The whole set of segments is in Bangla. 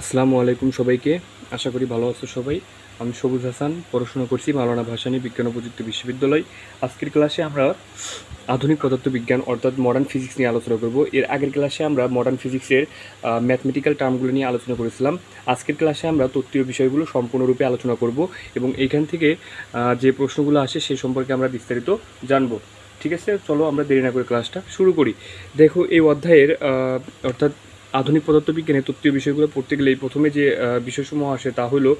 আসসালামু আলাইকুম সবাইকে। আশা করি ভালো আছো সবাই। আমি সবুজ হাসান, পড়াশোনা করছি মাওলানা ভাসানী বিজ্ঞান ও প্রযুক্তি বিশ্ববিদ্যালয়। আজকের ক্লাসে আমরা আধুনিক পদার্থবিজ্ঞান অর্থাৎ মডার্ন ফিজিক্স নিয়ে আলোচনা করব। এর আগের ক্লাসে আমরা মডার্ন ফিজিক্সের ম্যাথমেটিক্যাল টার্মগুলো নিয়ে আলোচনা করেছিলাম। আজকের ক্লাসে আমরা তত্ত্বীয় বিষয়গুলো সম্পূর্ণরূপে আলোচনা করব এবং এইখান থেকে যে প্রশ্নগুলো আসে সেই সম্পর্কে আমরা বিস্তারিত জানব। ঠিক আছে? চলো আমরা দেরি না করে ক্লাসটা শুরু করি। দেখো, এই অধ্যায়ের অর্থাৎ আধুনিক পদার্থবিজ্ঞানের তত্ত্বীয় বিষয়গুলো পড়তে গেলে প্রথমে যে বিষয়সমূহ আসে তা হলো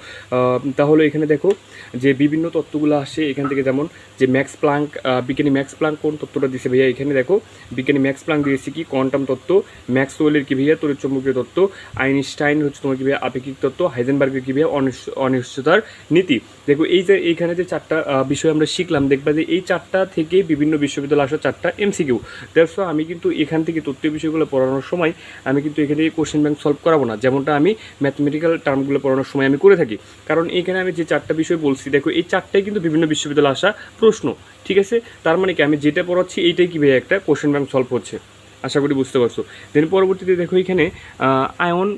তা হলো এখানে দেখো যে বিভিন্ন তত্ত্বগুলো আসে এখান থেকে যেমন যে ম্যাক্স প্লাঙ্ক বিজ্ঞানী ম্যাক্স প্লাঙ্ক কোন তত্ত্বটা দিছে ভাইয়া? এখানে দেখো বিজ্ঞানী ম্যাক্স প্লাঙ্ক দিয়েছে কি কোয়ান্টাম তত্ত্ব, ম্যাক্সওয়েলের কি ভাইয়া? তড়িৎচুম্বকীয় তত্ত্ব, আইনস্টাইন হচ্ছে তোমার কি ভাইয়া? আপেক্ষিক তত্ত্ব, হাইজেনবার্গের কি ভাইয়া? অনিশ্চ- অনিশ্চয়তার নীতি। দেখো এই যে, এইখানে যে চারটা বিষয় আমরা শিখলাম, দেখবা যে এই চারটা থেকে বিভিন্ন বিশ্ববিদ্যালয়ে আসা চারটা এমসিকিউ। দেখো আমি কিন্তু এখান থেকে তত্ত্বীয় বিষয়গুলো পড়ানোর সময় আমি কিন্তু এখানে থেকে কোশ্চেন ব্যাংক সলভ করাবো না। যেমনটা আমি ম্যাথমেটিক্যাল টার্মগুলো পড়ানোর সময় আমি করে থাকি। কারণ এখানে আমি যে চারটা বিষয় বলছি, দেখো এই চারটাই কিন্তু বিভিন্ন বিশ্ববিদ্যালয়ে আসা প্রশ্ন, ঠিক আছে? তার মানে কি, আমি যেটা পড়াচ্ছি এইটাই কীভাবে একটা কোশ্চেন ব্যাংক সলভ হচ্ছে। আশা করি বুঝতে পারছ। দেন পরবর্তীতে দেখো এখানে আয়ন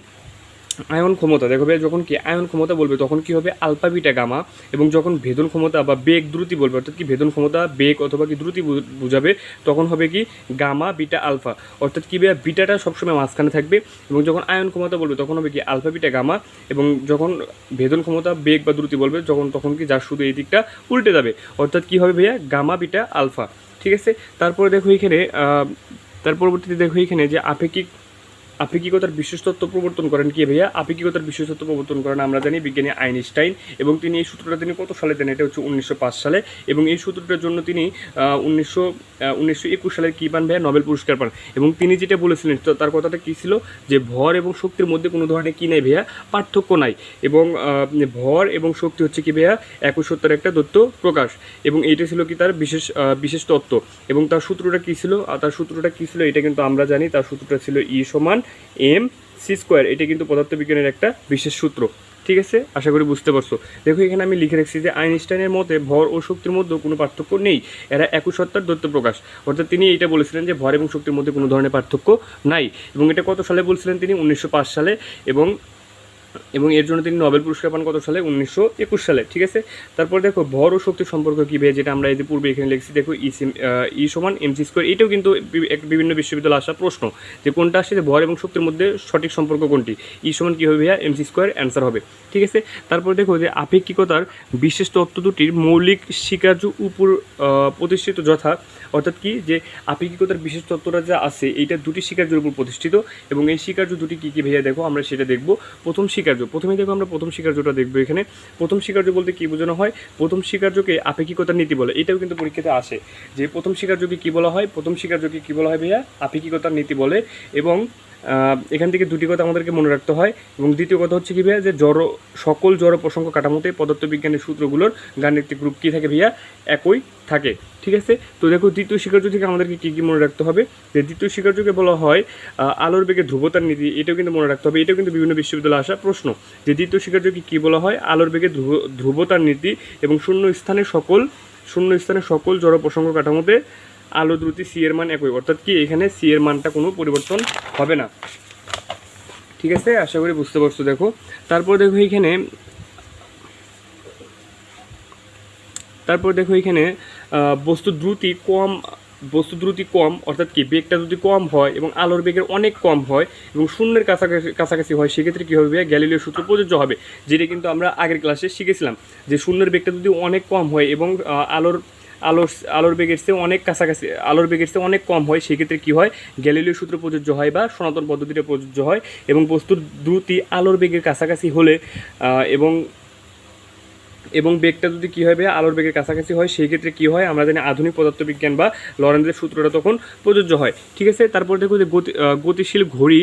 আয়ন ক্ষমতা। দেখো ভাই যখন কি আয়ন ক্ষমতা বলবে, তখন কি হবে? আলফা, বিটা, গামা এবং যখন ভেদন ক্ষমতা বা বেগ দ্রুতি বলবে, অর্থাৎ কি ভেদন ক্ষমতা, বেগ অথবা কি দ্রুতি বুঝাবে, তখন হবে কি গামা, বিটা, আলফা। অর্থাৎ কি বিটাটা সবসময় মাঝখানে থাকবে এবং যখন আয়ন ক্ষমতা বলবে, তখন হবে কি আলফা, বিটা, গামা এবং যখন ভেদন ক্ষমতা, বেগ বা দ্রুতি বলবে, যখন তখন কি যার শুধু এই দিকটা উল্টে যাবে। অর্থাৎ কি হবে ভাইয়া? Gamma, beta, alpha. ঠিক আছে? তারপরে দেখো এখানে তার পরবর্তীতে দেখো এখানে যে আপেক্ষিক আপেক্ষিকতার বিশেষ তত্ত্ব প্রবর্তন করেন কি ভাইয়া? আপেক্ষিকতার বিশেষ প্রবর্তন করেন আমরা জানি বিজ্ঞানী আইনস্টাইন এবং তিনি এই সূত্রটা তিনি কত সালে দেন? এটা হচ্ছে উনিশশো পাঁচ সালে এবং এই সূত্রটার জন্য তিনি উনিশশো উনিশশো একুশ সালের কী পান ভাইয়া? নোবেল পুরস্কার পান। এবং তিনি যেটা বলেছিলেন তার কথাটা কী ছিল? যে ভর এবং শক্তির মধ্যে কোনো ধরনের কী নাই ভাইয়া? পার্থক্য নাই। এবং ভর এবং শক্তি হচ্ছে কি ভাইয়া? একই সত্যের একটা তত্ত্ব প্রকাশ। এবং এইটা ছিল কি তার বিশেষ বিশেষ তত্ত্ব। এবং তার সূত্রটা কী ছিল? আর তার সূত্রটা কী ছিল? এটা কিন্তু আমরা জানি। তার সূত্রটা ছিল ই সমান এম সি স্কোয়ার এটা কিন্তু পদার্থবিজ্ঞানের একটা বিশেষ সূত্র। ঠিক আছে? আশা করি বুঝতে পারছ। দেখো, এখানে আমি লিখে রাখছি যে আইনস্টাইনের মতে ভর ও শক্তির মধ্যে কোনো পার্থক্য নেই। এরা একুশত্তার দৈত্য প্রকাশ। অর্থাৎ তিনি এটা বলেছিলেন যে ভর এবং শক্তির মধ্যে কোনো ধরনের পার্থক্য নাই। এবং এটা কত সালে বলছিলেন তিনি? উনিশশো পাঁচ সালে। এবং এবং এর জন্য তিনি নোবেল পুরস্কার পান কত সালে? উনিশশো একুশ সালে, ঠিক আছে? তারপর দেখো, ভর ও শক্তির সম্পর্ক কী যেটা আমরা এই পূর্বে এখানে লিখছি, দেখো ই সিম ই সমান এম সি স্কোয়ার এটাও কিন্তু বিভিন্ন বিশ্ববিদ্যালয়ে আসা প্রশ্ন যে কোনটা আসছে যে ভর এবং শক্তির মধ্যে সঠিক সম্পর্ক কোনটি? ই সমান কী হবে ভাইয়া? এম সি স্কোয়ার অ্যান্সার হবে, ঠিক আছে? তারপর দেখো যে আপেক্ষিকতার বিশেষ তত্ত্ব দুটির মৌলিক স্বীকার্য উপর প্রতিষ্ঠিত যথা, অর্থাৎ কি যে আপেক্ষিকতার বিশেষ তত্ত্বটা যা আছে, এইটা দুটি স্বীকার্যের উপর প্রতিষ্ঠিত এবং এই স্বীকার্য দুটি কী কী ভাইয়া? দেখো, আমরা সেটা দেখব। প্রথম স্বীকার্য প্রথমে দেখো আমরা প্রথম শিকার্যটা দেখব এখানে। প্রথম শিকার্য বলতে কী বোঝানো হয়? প্রথম স্বীকার্যকে আপেক্ষিকতার নীতি বলে। এটাও কিন্তু পরীক্ষাতে আসে। যে প্রথম স্বীকার্যকে কী বলা হয়? প্রথম স্বীকার্যকে কী বলা হয় ভাইয়া? আপেক্ষিকতার নীতি বলে। এবং এখান থেকে দুটি কথা আমাদেরকে মনে রাখতে হয় এবং দ্বিতীয় কথা হচ্ছে কি ভাইয়া, যে জড়, সকল জড় প্রসঙ্গ কাঠামোতে পদার্থবিজ্ঞানের সূত্রগুলোর গাণিতিক রূপ কী থাকে ভাইয়া? একই থাকে, ঠিক আছে? তো দেখো, দ্বিতীয় স্বীকার্য থেকে আমাদেরকে কী কী মনে রাখতে হবে? যে দ্বিতীয় স্বীকার্যকে বলা হয় আলোর বেগে ধ্রুবতার নীতি, এটাও কিন্তু মনে রাখতে হবে, এটাও কিন্তু বিভিন্ন বিশ্ববিদ্যালয়ে আসা প্রশ্ন। যে দ্বিতীয় স্বীকার্যকে কী বলা হয়? আলোর বেগে ধ্রুব, ধ্রুবতার নীতি এবং শূন্য স্থানে সকল শূন্য স্থানে সকল জড় প্রসঙ্গ কাঠামোতে আলো দ্রুতি সি এর মান একই। অর্থাৎ কি এখানে সি এর মানটা কোনো পরিবর্তন হবে না। ঠিক আছে? আশা করি বুঝতে পারছ, দেখো। তারপর দেখো এখানে, তারপর দেখো এখানে বস্তু দ্রুতি কম, বস্তু দ্রুতি কম, অর্থাৎ কি বেগটা যদি কম হয় এবং আলোর বেগের অনেক কম হয় এবং শূন্যের কাছাকাছি কাছাকাছি হয়, সেক্ষেত্রে কী হবে? গ্যালিলীয় সূত্র প্রযোজ্য হবে, যেটা কিন্তু আমরা আগের ক্লাসে শিখেছিলাম, যে শূন্যের বেগটা যদি অনেক কম হয় এবং আলোর আলোর আলোর বেগের চেয়ে অনেক কাছাকাছি, আলোর বেগের চেয়ে অনেক কম হয়, সেক্ষেত্রে কী হয়? গ্যালিলীয় সূত্র প্রযোজ্য হয় বা সনাতন পদ্ধতিটা প্রযোজ্য হয় এবং বস্তুর দ্রুতি আলোর বেগের কাছাকাছি হলে এবং এবং বেগটা যদি কী হবে আলোর বেগের কাছাকাছি হয় সেই ক্ষেত্রে কী হয়? আমরা জানি আধুনিক পদার্থবিজ্ঞান বা লরেন্সের সূত্রটা তখন প্রযোজ্য হয়। ঠিক আছে? তারপর দেখো যে গতি গতিশীল ঘড়ি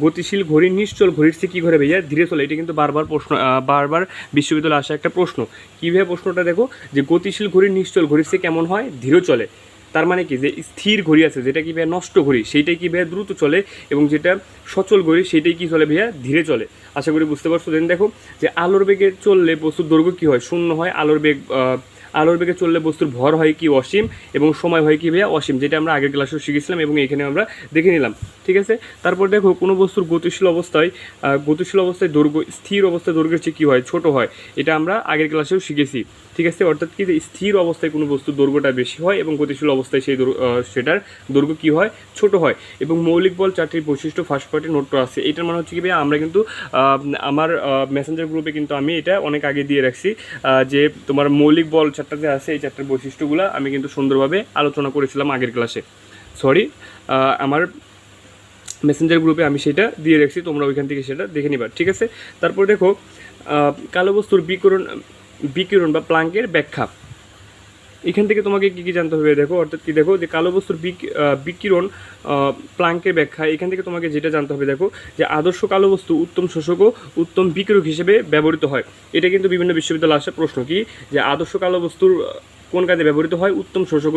গতিশীল ঘড়ি, নিশ্চল ঘড়ির চেয়ে কী ঘরে ভাইয়া ধীরে চলে, এটা কিন্তু বারবার প্রশ্ন বারবার বিশ্ববিদ্যালয়ে আসা একটা প্রশ্ন। কীভাবে প্রশ্নটা দেখো? যে গতিশীল ঘড়ি, নিশ্চল ঘড়ির চেয়ে কেমন হয়? ধীরে চলে। তার মানে কি? যে স্থির ঘড়ি আছে, যেটা কি ভাইয়া নষ্ট ঘড়ি, সেইটাই কি ভাইয়া দ্রুত চলে এবং যেটা সচল ঘড়ি, সেইটাই কি চলে ভাইয়া? ধীরে চলে। আশা করি বুঝতে পারছ? দেন দেখো, যে আলোর বেগে চললে বস্তুর দৈর্ঘ্য কী হয়? শূন্য হয়। আলোর বেগ আলোর বেগে চললে বস্তুর ভর হয় কি অসীম এবং সময় হয় কি ভাইয়া অসীম, যেটা আমরা আগের ক্লাসেও শিখেছিলাম এবং এখানে আমরা দেখে নিলাম, ঠিক আছে? তারপর দেখো, কোনো বস্তুর গতিশীল অবস্থায় গতিশীল অবস্থায় দৈর্ঘ্য, স্থির অবস্থায় দৈর্ঘ্যের চেয়ে কী হয়? ছোট হয়, এটা আমরা আগের ক্লাসেও শিখেছি, ঠিক আছে? অর্থাৎ কি স্থির অবস্থায় কোনো বস্তুর দৈর্ঘ্যটা বেশি হয় এবং গতিশীল অবস্থায় সেই সেটার দৈর্ঘ্য কী হয়? ছোট হয়, এবং মৌলিক বল চারটির বৈশিষ্ট্য ফার্স্ট পার্টি নোটটা আছে, এটার মানে হচ্ছে কি ভাই আমরা কিন্তু আমার মেসেঞ্জার গ্রুপে কিন্তু আমি এটা অনেক আগে দিয়ে রাখছি যে তোমার মৌলিক বল যে আছে, এই চ্যাপ্টার বৈশিষ্ট্যগুলো আমি কিন্তু সুন্দরভাবে আলোচনা করেছিলাম আগের ক্লাসে সরি আমার মেসেঞ্জার গ্রুপে আমি সেটা দিয়ে রাখছি, তোমরা ওইখান থেকে সেটা দেখে নিবার ঠিক আছে? তারপর দেখো কালো বস্তুর বিকরণ, বিকিরণ বা প্লাঙ্কের ব্যাখ্যা। এখান থেকে তোমাকে কী কী জানতে হবে? দেখো, অর্থাৎ কি দেখো, যে কালো বস্তুর বিক- বিকিরণ প্লাঙ্কের ব্যাখ্যা, এখান থেকে তোমাকে যেটা জানতে হবে দেখো, যে আদর্শ কালো বস্তু উত্তম শোষক ও উত্তম বিকিরক হিসেবে ব্যবহৃত হয়। এটা কিন্তু বিভিন্ন বিশ্ববিদ্যালয়ে আসা প্রশ্ন, কি? যে আদর্শ কালো বস্তুর কোন কাজে ব্যবহৃত হয়, উত্তম শোষক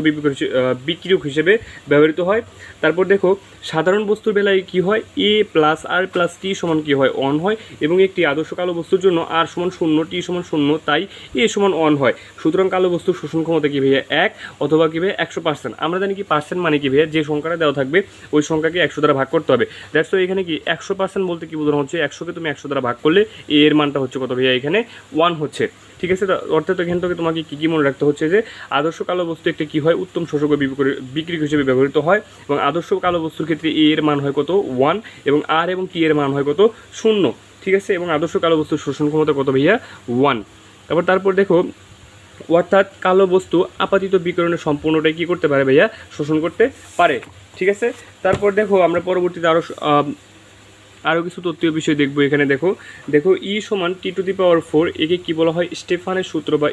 বিকিরক হিসেবে ব্যবহৃত হয়। তারপর দেখো, সাধারণ বস্তুর বেলায় কি হয়? এ প্লাস আর প্লাস টি সমান কি হয়? অন হয় এবং একটি আদর্শ কালো বস্তুর জন্য আর সমান শূন্য টি সমান শূন্য, তাই এ সমান অন হয়। সুতরাং কালো বস্তুর শোষণ ক্ষমতা কী ভাইয়া? এক অথবা কী ভাইয়া? একশো পার্সেন্ট আমরা জানি কি পার্সেন্ট মানে কি ভাইয়া? যে সংখ্যাটা দেওয়া থাকবে, ওই সংখ্যাকে একশো দ্বারা ভাগ করতে হবে। দ্যাটস এখানে কি একশো পার্সেন্ট বলতে কী বোঝানো হচ্ছে? একশোকে তুমি একশো দ্বারা ভাগ করলে এ এর মানটা হচ্ছে কত ভাইয়া? এখানে ওয়ান হচ্ছে। ঠিক আছে অর্থাৎ এখান থেকে তোমাকে কী কী মনে রাখতে হচ্ছে যে, আদর্শ কালো বস্তু একটি কী হয়? উত্তম শোষক বিক্রি- হিসেবে ব্যবহৃত হয় এবং আদর্শ কালো বস্তুর ক্ষেত্রে এ এর মান হয় কত? ওয়ান এবং আর এবং টি এর মান হয় কত? শূন্য। ঠিক আছে, এবং আদর্শ কালো বস্তুর শোষণ ক্ষমতা কত ভাইয়া? ওয়ান তারপর তারপর দেখো, অর্থাৎ কালো বস্তু আপাতিত বিকিরণের সম্পূর্ণটাই কী করতে পারে ভাইয়া? শোষণ করতে পারে। ঠিক আছে, তারপর দেখো আমরা পরবর্তীতে আরও আরও কিছু তত্ত্বীয় বিষয় দেখব এখানে, দেখো। দেখো ই সমান টি টু দি পাওয়ার ফোর একে কী বলা হয়? স্টেফানের সূত্র বা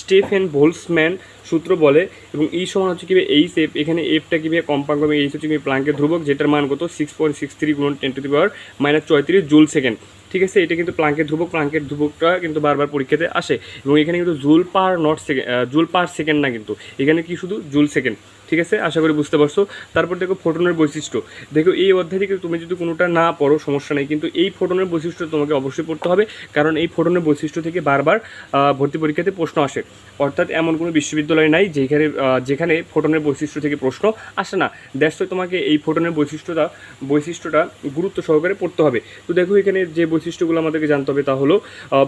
স্টেফেন ভোলসম্যান সূত্র বলে, এবং ই সমান হচ্ছে কী এইচ এফ এখানে এফটা কী কম্পাঙ্ক এবং এইচ হচ্ছে কি প্লাঙ্কের ধ্রুবক, যেটার মান কত? সিক্স পয়েন্ট সিক্স থ্রি গুণ ten to the power minus চৌত্রিশ জুল সেকেন্ড ঠিক আছে? এটা কিন্তু প্লাঙ্কের ধ্রুবক প্লাঙ্কের ধ্রুবকটা কিন্তু বারবার পরীক্ষাতে আসে। এবং এখানে কিন্তু joule per not second joule per second না কিন্তু। এখানে কি শুধু জুল সেকেন্ড ঠিক আছে? আশা করি বুঝতে পারছ। তারপর দেখো ফোটনের বৈশিষ্ট্য। দেখো, এই অধ্যায় থেকে তুমি যদি কোনোটা না পড়ো, সমস্যা নেই। কিন্তু এই ফোটনের বৈশিষ্ট্য তোমাকে অবশ্যই পড়তে হবে। কারণ এই ফোটনের বৈশিষ্ট্য থেকে বারবার ভর্তি পরীক্ষাতে প্রশ্ন আসে। অর্থাৎ এমন কোনো বিশ্ববিদ্যালয় নাই যেখানে যেখানে ফোটনের বৈশিষ্ট্য থেকে প্রশ্ন আসে না। দ্যাটস তোমাকে এই ফোটনের বৈশিষ্ট্যটা বৈশিষ্ট্যটা গুরুত্ব সহকারে পড়তে হবে। তো দেখো, এখানে যে বৈশিষ্ট্যগুলো আমাদেরকে জানতে হবে তা হলো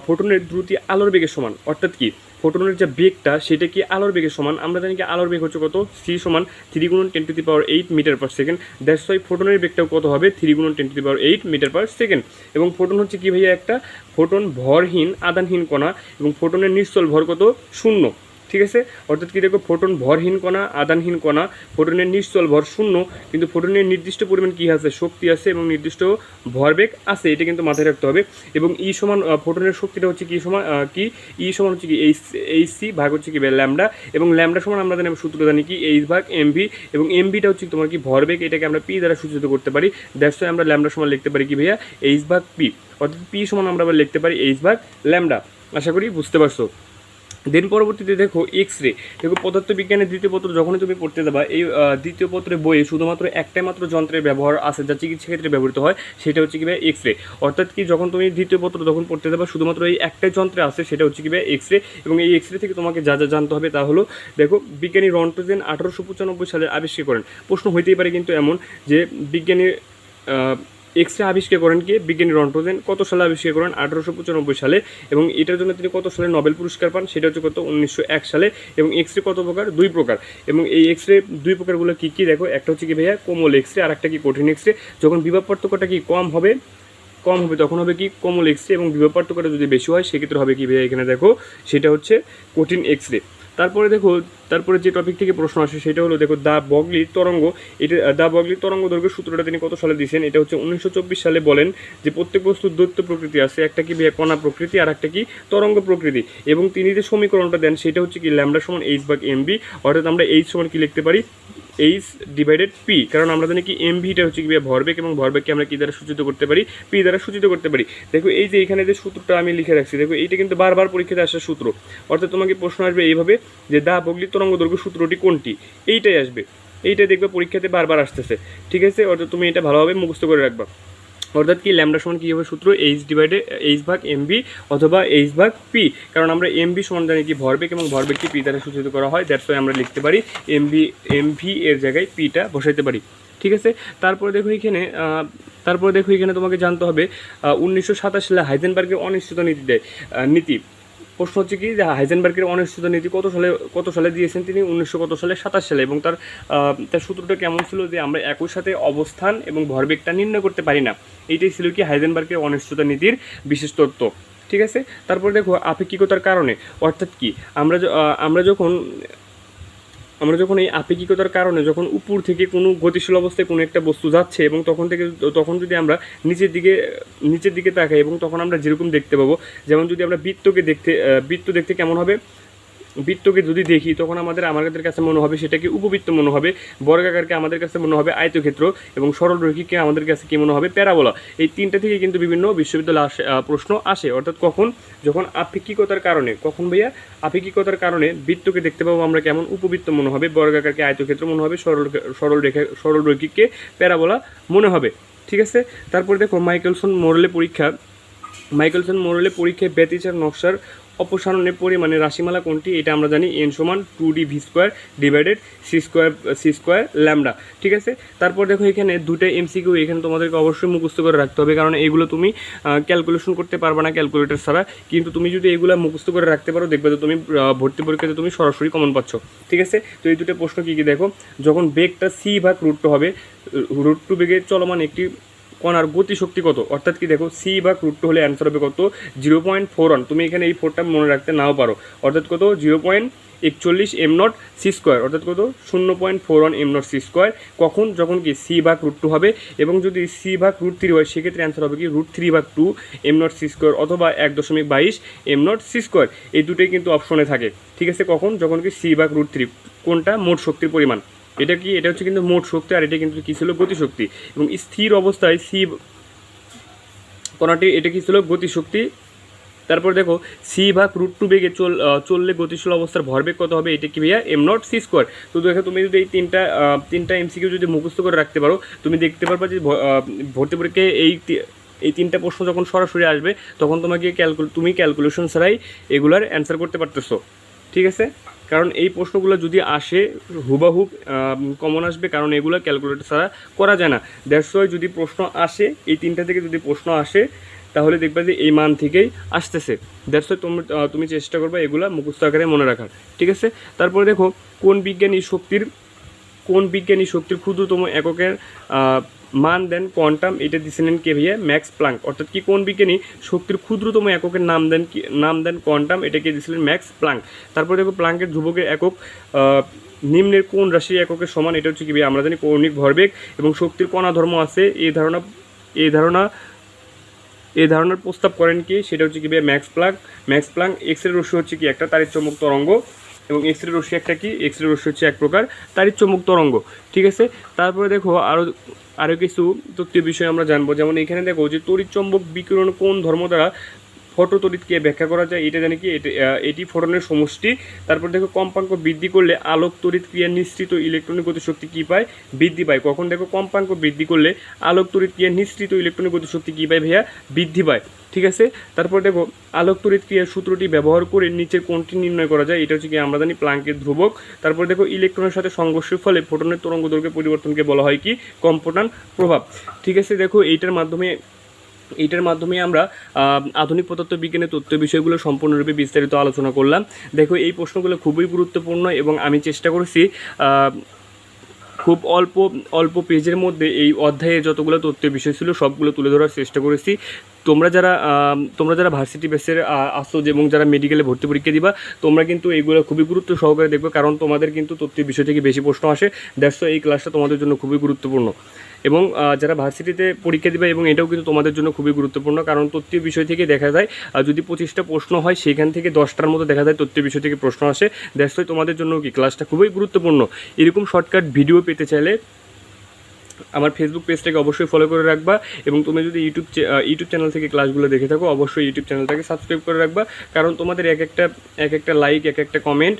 ফোটনের দ্রুতি আলোর বেগের সমান। অর্থাৎ কি? ফোটনের যে বেগটা, সেটা কি আলোর বেগের সমান? আমরা জানি কি আলোর বেগ হচ্ছে কত? সি সমান থ্রি গুণন ten to the power eight metre per second that's why ফোটনের বেগটাও কত হবে? থ্রি গুণন ten to the power eight metre per second এবং ফোটন হচ্ছে কি ভাইয়া একটা? ফোটন ভরহীন আদানহীন কণা। এবং ফোটনের নিশ্চল ভর কত? শূন্য। ঠিক আছে? অর্থাৎ কি দেখো ফোটন ভরহীন কণা, আদানহীন কণা ফোটনের নিশ্চল ভর শূন্য, কিন্তু ফোটনের নির্দিষ্ট পরিমাণ কী আছে? শক্তি আছে এবং নির্দিষ্ট ভরবেগ আছে, এটা কিন্তু মাথায় রাখতে হবে। এবং ই সমান ফোটনের শক্তিটা হচ্ছে কি সমান কি? ই সমান হচ্ছে কি এইচ এইচ সি ভাগ হচ্ছে কি ল্যামডা এবং ল্যামডা সমান আমরা জানি সূত্র জানি কি এইচ ভাগ এমভি এবং এমভিটা হচ্ছে তোমার কি ভরবেগ, এটাকে আমরা পি দ্বারা সূচিত করতে পারি। দ্যাটস আমরা ল্যামডা সমান লিখতে পারি কি ভাইয়া? এইচ ভাগ পি অর্থাৎ পি সমান আমরা আবার লিখতে পারি এইচ ভাগ ল্যামডা আশা করি বুঝতে পারছ। দেন পরবর্তীতে দেখো এক্স রে দেখো পদার্থবিজ্ঞানের দ্বিতীয় পত্র যখনই তুমি পড়তে যাবা, এই দ্বিতীয় পত্রের বইয়ে শুধুমাত্র একটাই মাত্র যন্ত্রের ব্যবহার আছে যা চিকিৎসা ক্ষেত্রে ব্যবহৃত হয়, সেটা হচ্ছে কীভাবে এক্স রে অর্থাৎ কি যখন তুমি দ্বিতীয় পত্র যখন পড়তে যাবা, শুধুমাত্র এই একটাই যন্ত্রে আছে, সেটা হচ্ছে কীভাবে এক্স রে এবং এই এক্স রে থেকে তোমাকে যা যা জানতে হবে তা হলো, দেখো বিজ্ঞানী রন্টোজেন আঠারোশো পঁচানব্বই সালে আবিষ্কার করেন। প্রশ্ন হইতেই পারে কিন্তু এমন যে বিজ্ঞানী এক্স রে আবিষ্কার করেন কে? বিজ্ঞানী রন্টোজেন কত সালে আবিষ্কার করেন? আঠারোশো পঁচানব্বই সালে। এবং এটার জন্য তিনি কত সালে নোবেল পুরস্কার পান? সেটা হচ্ছে কত? উনিশশো এক সালে। এবং এক্স রে কত প্রকার? দুই প্রকার। এবং এই এক্স রে দুই প্রকারগুলো কী কী? দেখো, একটা হচ্ছে কি ভাইয়া, কোমল এক্স রে আর একটা কি কঠিন এক্স রে যখন বিভাগ পার্থক্যটা কি কম হবে কম হবে, তখন হবে কি? কোমল এক্স রে এবং বিভাগ পার্থক্যটা যদি বেশি হয়, সেক্ষেত্রে হবে কি ভাইয়া এখানে দেখো? সেটা হচ্ছে কঠিন এক্স রে তারপরে দেখো, তারপরে যে টপিক থেকে প্রশ্ন আসে সেটা হলো, দেখো, দা বগলি তরঙ্গ। এটা, দা বগলি তরঙ্গ দৈর্ঘ্য সূত্রটা তিনি কত সালে দিয়েছেন? এটা হচ্ছে উনিশশো চব্বিশ সালে বলেন যে প্রত্যেক বস্তুর দৈত্য প্রকৃতি আছে, একটা কি কণা প্রকৃতি আর একটা কি তরঙ্গ প্রকৃতি। এবং তিনি যে সমীকরণটা দেন সেটা হচ্ছে কি ল্যামডা সমান এইচ বাগ এমবি অর্থাৎ আমরা এইচ সমান কি লিখতে পারি? এইচ ডিভাইডেড পি কারণ আমরা জানি কি এম ভিটা হচ্ছে কি ভরবেগ এবং ভরবেগকে আমরা কী দ্বারা সূচিত করতে পারি? পি দ্বারা সূচিত করতে পারি। দেখো এই যে এখানে যে সূত্রটা আমি লিখে রাখছি, দেখো এইটা কিন্তু বারবার পরীক্ষাতে আসার সূত্র। অর্থাৎ তোমাকে প্রশ্ন আসবে এইভাবে যে দা বগলি তরঙ্গ দৈর্ঘ্য সূত্রটি কোনটি? এইটাই আসবে। এইটা দেখবে পরীক্ষাতে বারবার আসতেছে। ঠিক আছে? অর্থাৎ তুমি এটা ভালোভাবে মুখস্থ করে রাখবা। অর্থাৎ কি, ল্যামডা সমান কী হবে সূত্র? এইচ ডিভাইডে এইচ ভাগ এমবি অথবা এইচ ভাগ পি কারণ আমরা এমবি সমান জানি কি ভরবেগ এবং ভরবেগকে পি দ্বারা সূচিত করা হয় দ্যাটস আমরা লিখতে পারি এমবি এমভি এর জায়গায় পিটা বসাইতে পারি। ঠিক আছে? তারপরে দেখো এখানে তারপরে দেখো এখানে তোমাকে জানতে হবে উনিশশো সাতাশ সালে হাইজেনবার্গের অনিশ্চিত নীতি দেয় নীতি। প্রশ্ন হচ্ছে কি হাইজেনবার্গের অনিশ্চিত নীতি কত সালে কত সালে দিয়েছেন তিনি? উনিশশো কত সালে? সাতাশ সালে। এবং তার তার সূত্রটা কেমন ছিল যে আমরা একই সাথে অবস্থান এবং ভরবেগটা নির্ণয় করতে পারি না? এইটাই ছিল কি হাইজেনবার্গের অনিশ্চিত নীতির বিশেষ তত্ত্ব। ঠিক আছে? তারপরে দেখো আপেক্ষিকতার কারণে। অর্থাৎ কি? আমরা আমরা যখন আমরা যখন এই আপেক্ষিকতার কারণে যখন উপর থেকে কোনো গতিশীল অবস্থায় কোনো একটা বস্তু যাচ্ছে এবং তখন থেকে তখন যদি আমরা নিচের দিকে নিচের দিকে তাকাই এবং তখন আমরা যেরকম দেখতে পাবো, যেমন যদি আমরা বৃত্তকে দেখতে বৃত্ত দেখতে কেমন হবে? বৃত্তকে যদি দেখি, তখন আমাদের আমাদের কাছে মনে হবে সেটাকে উপবৃত্ত মনে হবে, বর্গাকারকে আমাদের কাছে মনে হবে আয়তক্ষেত্র এবং সরল রৈখিককে আমাদের কাছে কি মনে হবে? প্যারাবোলা। এই তিনটা থেকে কিন্তু বিভিন্ন বিশ্ববিদ্যালয় আসে প্রশ্ন আসে। অর্থাৎ কখন? যখন আপেক্ষিকতার কারণে। কখন ভাইয়া? আপেক্ষিকতার কারণে বৃত্তকে দেখতে পাবো আমরা কেমন? উপবৃত্ত মনে হবে, বর্গাকারকে আয়তক্ষেত্র মনে হবে, সরল সরল রেখা, সরল রৈখিককে প্যারাবোলা মনে হবে। ঠিক আছে? তারপরে দেখো মাইকেলসন মোরেলে পরীক্ষা। মাইকেলসন মোরেলে পরীক্ষায় ব্যতিচার নকশার অপসারণের পরিমাণে রাশিমালা কোনটি? এটা আমরা জানি এন সমান two D V square divided C square C square lambda ঠিক আছে? তারপর দেখো এখানে দুটো এমসিকিউ এখানে তোমাদেরকে অবশ্যই মুখস্থ করে রাখতে হবে, কারণ এগুলো তুমি ক্যালকুলেশন করতে পারবে না ক্যালকুলেটর ছাড়া। কিন্তু তুমি যদি এগুলো মুখস্থ করে রাখতে পারো, দেখবে তো তুমি ভর্তি পরীক্ষাতে তুমি সরাসরি কমন পাচ্ছ, ঠিক আছে? তো এই দুটো প্রশ্ন কী কী দেখো? যখন বেগটা সি ভাগ রুট হবে রুট টু বেগে চলমান একটি কণার গতিশক্তি কত? অর্থাৎ কি দেখো সি বা টু হলে অ্যান্সার হবে কত? জিরো পয়েন্ট ফোর ওয়ান তুমি এখানে এই ফোরটা মনে রাখতে নাও পারো। অর্থাৎ কত? জিরো পয়েন্ট একচল্লিশ এম নট সি স্কোয়ার অর্থাৎ কত? শূন্য point four one M not C square কখন? যখন কি সি ভাগ রুট টু হবে। এবং যদি সি ভাগ রুট থ্রি হয়, সেক্ষেত্রে অ্যান্সার হবে কি? রুট থ্রি ভাগ two M not C square অথবা এক দশমিক বাইশ এম নট সি স্কোয়ার এই দুটোই কিন্তু অপশনে থাকে। ঠিক আছে? কখন? যখন কি সি ভাগ রুট থ্রি কোনটা? মোট শক্তির পরিমাণ। এটা কি, এটা হচ্ছে কিন্তু মোট শক্তি আর এটা কিন্তু কি ছিল গতিশক্তি। এবং স্থির অবস্থায় সি কণাটি, এটা কি ছিল গতিশক্তি? তারপর দেখো সি ভাগ রুট টু বেগে চল চললে গতিশীল অবস্থার ভরবেগ কত হবে? এটা কি ভাইয়া? এম নট সি স্কোয়ার তো দেখো, তুমি যদি এই তিনটা তিনটা এমসিকিউ যদি মুখস্থ করে রাখতে পারো, তুমি দেখতে পারবা যে ভর্তি পরীক্ষায় এই এই তিনটা প্রশ্ন যখন সরাসরি আসবে, তখন তোমাকে ক্যালকুল তুমি ক্যালকুলেশন ছাড়াই এগুলার অ্যান্সার করতে পারতেছো। ঠিক আছে? কারণ এই প্রশ্নগুলো যদি আসে হুবাহুব কমন আসবে, কারণ এগুলো ক্যালকুলেটর ছাড়া করা যায় না। ওয়াই যদি প্রশ্ন আসে, এই তিনটা থেকে যদি প্রশ্ন আসে, তাহলে দেখবে যে এই মান থেকেই আসতেছে। দ্যাটস তুমি তুমি চেষ্টা করবে এগুলা মুখস্থ আকারে মনে রাখার। ঠিক আছে? তারপরে দেখো, কোন বিজ্ঞানী শক্তির, কোন বিজ্ঞানী শক্তির ক্ষুদ্রতম এককের মান দেন কোয়ান্টাম, এটা দিয়েছিলেন কে ভাইয়া? Max Planck. অর্থাৎ কি কোন বিজ্ঞানী শক্তির ক্ষুদ্রতম এককের নাম দেন নাম দেন কোয়ান্টাম, এটাকে দিয়েছিলেন ম্যাক্স প্লাঙ্ক। তারপর দেখো প্লাঙ্কের ধ্রুবকের একক নিম্নের কোন রাশির এককের সমান, এটা হচ্ছে কি ভাইয়া, আমরা জানি কৌণিক ভরবেগ এবং শক্তির কণা ধর্ম আছে। এই ধারণা এই ধারণা, এই ধারণার প্রস্তাব করেন কি, সেটা হচ্ছে কি ভাইয়া Max Planck. Max Planck X ray রশ্মি হচ্ছে কি একটা তারিখ চমক তরঙ্গ। এবং এক্স রে রশ্মি একটা কি? এক্স রে রশ্মি হচ্ছে এক প্রকার। তারই চমুক তরঙ্গ, ঠিক আছে? তারপরে দেখো আরও আরও কিছু তথ্যের বিষয়ে আমরা জানব। যেমন এখানে দেখো যে তড়িৎ চম্বক বিকিরণ কোন ধর্ম দ্বারা ফটো তড়িৎকে ব্যাখ্যা করা যায়, এটা জানি কি? এটি ফোটনের সমষ্টি। তারপর দেখো, কম্পাঙ্ক বৃদ্ধি করলে আলোক তড়িৎ ক্রিয়া নিঃসৃত ইলেকট্রনিক গতিশক্তি কী পায়? বৃদ্ধি পায়। কখন দেখো, কম্পাঙ্ক বৃদ্ধি করলে আলোক তড়িৎ ক্রিয়া নিঃসৃত ইলেকট্রনিক গতিশক্তি কী পায় ভাইয়া? বৃদ্ধি পায়। ঠিক আছে? তারপর দেখো, আলোক তড়িৎ ক্রিয়ার সূত্রটি ব্যবহার করে নিচের কোনটি নির্ণয় করা যায়। এটা হচ্ছে কি, আমরা জানি প্লাঙ্কের ধ্রুবক। তারপর দেখো, ইলেকট্রনের সাথে সংঘর্ষের ফলে ফোটনের তরঙ্গ দৈর্ঘ্য পরিবর্তনকে বলা হয় কি কম্পটান প্রভাব। ঠিক আছে? দেখো, এইটার মাধ্যমে এইটার মাধ্যমে আমরা আধুনিক পদার্থ বিজ্ঞানের তথ্য বিষয়গুলো সম্পূর্ণরূপে বিস্তারিত আলোচনা করলাম। দেখো, এই প্রশ্নগুলো খুবই গুরুত্বপূর্ণ এবং আমি চেষ্টা করেছি খুব অল্প অল্প পেজের মধ্যে এই অধ্যায়ে যতগুলো তথ্য বিষয় ছিল সবগুলো তুলে ধরার চেষ্টা করেছি। তোমরা যারা তোমরা যারা ভার্সিটি বেসের আসো এবং যারা মেডিকেলে ভর্তি পরীক্ষা দিবা, তোমরা কিন্তু এইগুলো খুবই গুরুত্ব সহকারে দেখবে, কারণ তোমাদের কিন্তু তথ্যের বিষয় থেকে বেশি প্রশ্ন আসে। দ্যাটস এই ক্লাসটা তোমাদের জন্য খুবই গুরুত্বপূর্ণ। এবং যারা ভার্সিটিতে পরীক্ষা দেবে এবং এটাও কিন্তু তোমাদের জন্য খুবই গুরুত্বপূর্ণ, কারণ তথ্যের বিষয় থেকে দেখা যায় যদি পঁচিশটা প্রশ্ন হয়, সেখান থেকে দশটার মতো দেখা যায় তথ্যের বিষয় থেকে প্রশ্ন আসে। দ্যাটস তোমাদের জন্য কি ক্লাসটা খুবই গুরুত্বপূর্ণ। এরকম শর্টকাট ভিডিও পেতে চাইলে আমার ফেসবুক পেজটাকে অবশ্যই ফলো করে রাখবা এবং তুমি যদি ইউটিউব ইউটিউব চ্যানেল থেকে ক্লাসগুলো দেখে থাকো, অবশ্যই ইউটিউব চ্যানেলটাকে সাবস্ক্রাইব করে রাখবা। কারণ তোমাদের এক একটা এক একটা লাইক এক একটা কমেন্ট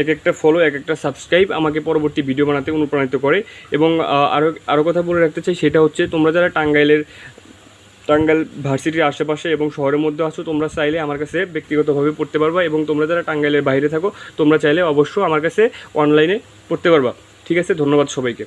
এক একটা ফলো এক একটা সাবস্ক্রাইব আমাকে পরবর্তী ভিডিও বানাতে অনুপ্রাণিত করে। এবং আরও আরও কথা বলে রাখতে চাই, সেটা হচ্ছে তোমরা যারা টাঙ্গাইলের, টাঙ্গাইল ভার্সিটির আশেপাশে এবং শহরের মধ্যে আছো, তোমরা চাইলে আমার কাছে ব্যক্তিগতভাবে পড়তে পারবা এবং তোমরা যারা টাঙ্গাইলের বাইরে থাকো, তোমরা চাইলে অবশ্যই আমার কাছে অনলাইনে পড়তে পারবা। ঠিক আছে? ধন্যবাদ সবাইকে।